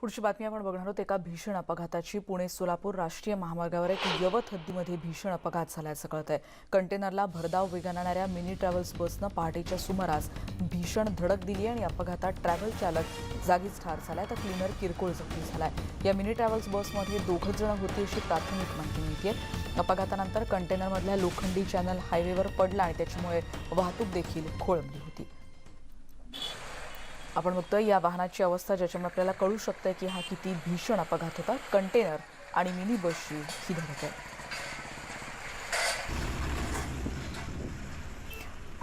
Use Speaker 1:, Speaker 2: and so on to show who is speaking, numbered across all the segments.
Speaker 1: पुढची बातमी आपण बघणार आहोत. एका भीषण अपघाताची पुणे सोलापूर राष्ट्रीय महामार्गावर एक यवत हद्दीमध्ये भीषण अपघात झाल्याचं कळत आहे कंटेनरला भरधाव वेगानं आणणाऱ्या मिनी ट्रॅव्हल्स बसनं पहाटेच्या सुमारास भीषण धडक दिली आणि अपघातात ट्रॅव्हल चालक जागीच ठार झालाय. तर क्लीनर किरकोळ जखमी झालाय. या मिनी ट्रॅव्हल्स बसमध्ये दोघं जण होती अशी प्राथमिक माहिती मिळते अपघातानंतर कंटेनरमधल्या लोखंडी चॅनल हायवेवर पडला आणि त्याच्यामुळे वाहतूक देखील खोळंबली होती. आपण बघतोय या वाहनाची अवस्था ज्याच्यामुळे आपल्याला कळू शकतंय की हा किती भीषण अपघात होता. कंटेनर आणि मिनी बसची ही धडक आहे.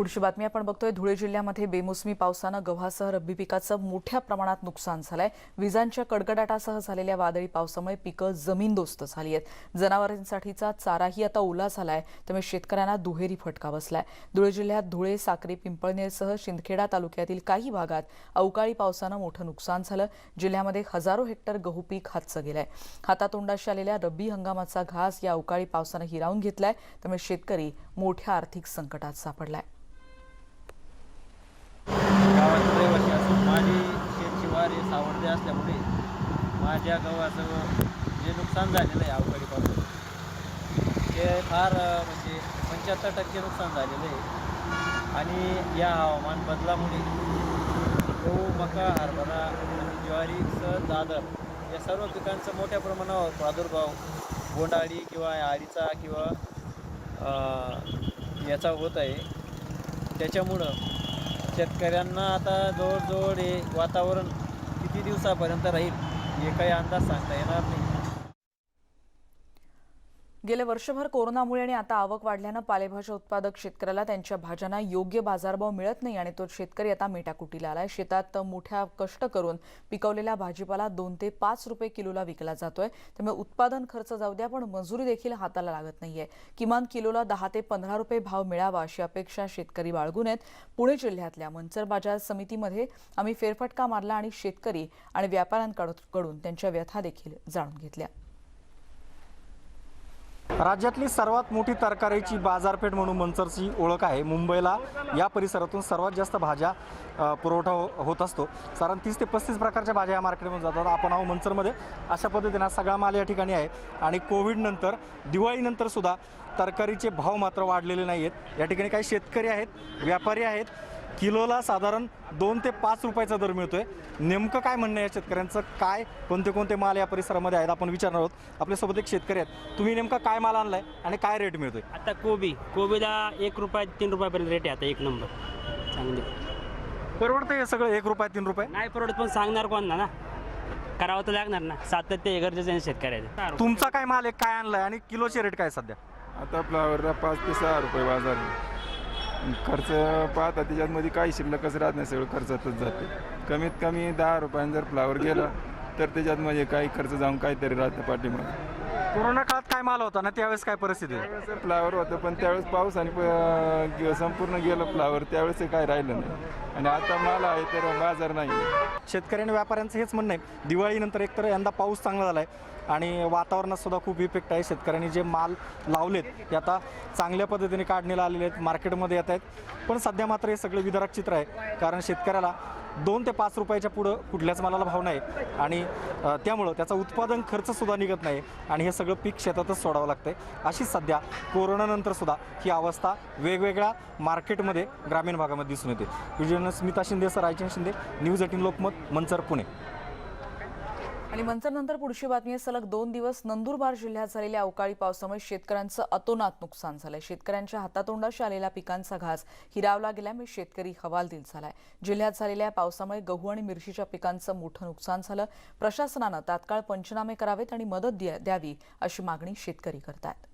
Speaker 1: पुढची बातमी आपण बघतोय. धुळे जिल्ह्यामध्ये बेमोसमी पावसानं गव्हासह रब्बी पिकाचं मोठ्या प्रमाणात नुकसान झालंय. विजांच्या कडकडाटासह झालेल्या वादळी पावसामुळे पिकं जमीनदोस्त झाली आहेत. जनावरांसाठीचा चाराही आता ओला झालाय. त्यामुळे शेतकऱ्यांना दुहेरी फटका बसलाय. धुळे जिल्ह्यात धुळे साक्री पिंपळनेरसह शिंदखेडा तालुक्यातील काही भागात अवकाळी पावसानं मोठं नुकसान झालं. जिल्ह्यामध्ये हजारो हेक्टर गहू पीक हातचं गेलंय. हातातोंडाशी आलेल्या रब्बी हंगामाचा घास या अवकाळी पावसानं हिरावून घेतलाय. त्यामुळे शेतकरी मोठ्या आर्थिक संकटात सापडलाय.
Speaker 2: गावात रहिवासी असून माझी शेतची वारी सावडदे असल्यामुळे माझ्या गव्हाचं जे नुकसान झालेलं आहे अवकाळी पावसाचं ते फार म्हणजे पंच्याहत्तर टक्के नुकसान झालेलं आहे. आणि या हवामान बदलामुळे गहू मका हरभरा आणि ज्वारीचं दादर या सर्व पिकांचं मोठ्या प्रमाणावर प्रादुर्भाव बोंडाळी किंवा आळीचा किंवा याचा होत आहे. त्याच्यामुळं शेतकऱ्यांना आता जवळजवळ हे वातावरण किती दिवसापर्यंत राहील हे काही अंदाज सांगता येणार नाही.
Speaker 1: गेले वर्षभर कोरोनामुळे आणि आता आवक वाढल्यानं पालेभाज्या उत्पादक शेतकऱ्याला त्यांच्या भाज्यांना योग्य बाजारभाव मिळत नाही आणि तो शेतकरी आता मेटाकुटीला आलाय. शेतात मोठ्या कष्ट करून पिकवलेला भाजीपाला दोन ते पाच रुपये किलोला विकला जातोय. त्यामुळे उत्पादन खर्च जाऊ द्या पण मजुरी देखील हाताला लागत नाहीये. किमान किलोला दहा ते पंधरा रुपये भाव मिळावा अशी अपेक्षा शेतकरी बाळगून आहेत. पुणे जिल्ह्यातल्या मंचर बाजार समितीमध्ये आम्ही फेरफटका मारला आणि शेतकरी आणि व्यापाऱ्यांकडून त्यांच्या व्यथा देखील जाणून घेतल्या.
Speaker 3: राज्यातली सर्वात मोठी तरकारीची बाजारपेठ म्हणून मंचरची ओळख आहे. मुंबईला या परिसरातून सर्वात जास्त भाज्या पुरवठा हो- होत असतो. कारण तीस ते पस्तीस प्रकारच्या भाज्या या मार्केटमध्ये जातात. आपण आहो मंचरमध्ये. अशा पद्धतीनं सगळा माल या ठिकाणी आहे. आणि कोविडनंतर दिवाळीनंतरसुद्धा तरकारीचे भाव मात्र वाढलेले नाही आहेत या ठिकाणी काही शेतकरी आहेत व्यापारी आहेत. किलोला साधारण दोन ते पाच रुपयाचा दर मिळतोय. नेमकं काय म्हणणं आहे या शेतकऱ्यांचं? काय कोणते कोणते माल या परिसरामध्ये आहेत? आपण विचारणार आहोत. आपल्यासोबत एक शेतकरी आहेत. तुम्ही नेमका काय माल आणलाय आणि काय रेट मिळतोय?
Speaker 4: आता कोबी कोबीला एक रुपया तीन रुपयापर्यंत रेट आहे आता एक नंबर चांगली.
Speaker 3: परवडतं हे सगळं एक रुपये तीन रुपये?
Speaker 4: नाही परवडत पण सांगणार कोण ना? ना करावं तर लागणार ना. सातत्य हे गरजेचं आहे शेतकऱ्याचं
Speaker 3: तुमचा काय माल आहे काय आणलाय आणि किलोचे रेट काय सध्या?
Speaker 5: आता फ्लावरला पाच ते सहा रुपये बाजार आहे. खर्च पाहता त्याच्यातमध्ये काही शिल्लकच राहत नाही सगळं खर्चातच जाते. कमीत कमी दहा रुपयानं जर फ्लावर गेला तर त्याच्यात म्हणजे काही खर्च जाऊन काहीतरी राहतं पाठीमागे.
Speaker 3: कोरोना काळात काय माल होता ना? त्यावेळेस काय परिस्थिती होती?
Speaker 5: त्यावेळेस फ्लावर होतं पण त्यावेळेस पाऊस आणि प- गे- संपूर्ण गेलं फ्लावर त्यावेळेस हे काय राहिलं नाही. आणि आता माल आहे तर बाजार नाही
Speaker 3: शेतकरी आणि व्यापाऱ्यांचं हेच म्हणणं आहे. दिवाळीनंतर एकतर यंदा पाऊस चांगला झाला आहे आणि वातावरणात सुद्धा खूप इफेक्ट आहे. शेतकऱ्यांनी जे माल लावलेत ते आता चांगल्या पद्धतीने काढणीला आलेले आहेत मार्केटमध्ये येत आहेत. पण सध्या मात्र हे सगळं विदारक चित्र आहे. कारण शेतकऱ्याला दोन ते पाच रुपयाच्या पुढं कुठल्याच मालाला भाव नाही. आणि त्यामुळं त्याचा उत्पादन खर्चसुद्धा निघत नाही आणि हे सगळं पीक शेतातच सोडावं लागतंय. अशी सध्या कोरोनानंतरसुद्धा ही अवस्था वेगवेगळ्या मार्केटमध्ये ग्रामीण भागामध्ये दिसून येते. Vijay Smita Shinde sir Raichand Shinde news eighteen Lokmat Manchar Pune.
Speaker 1: आणि मंचरनंतर पुढची बातमी आहे सलग दोन दिवस नंदुरबार जिल्ह्यात झालेल्या अवकाळी पावसामुळे शेतकऱ्यांचं अतोनात नुकसान झालंय. शेतकऱ्यांच्या हातातोंडाशी आलेला पिकांचा घास हिरावला गेल्यामुळे शेतकरी हवालदिल झालाय. जिल्ह्यात झालेल्या पावसामुळे गहू आणि मिरचीच्या पिकांचं मोठं नुकसान झालं. प्रशासनानं तात्काळ पंचनामे करावेत आणि मदत द्या- द्यावी अशी मागणी शेतकरी करतायत.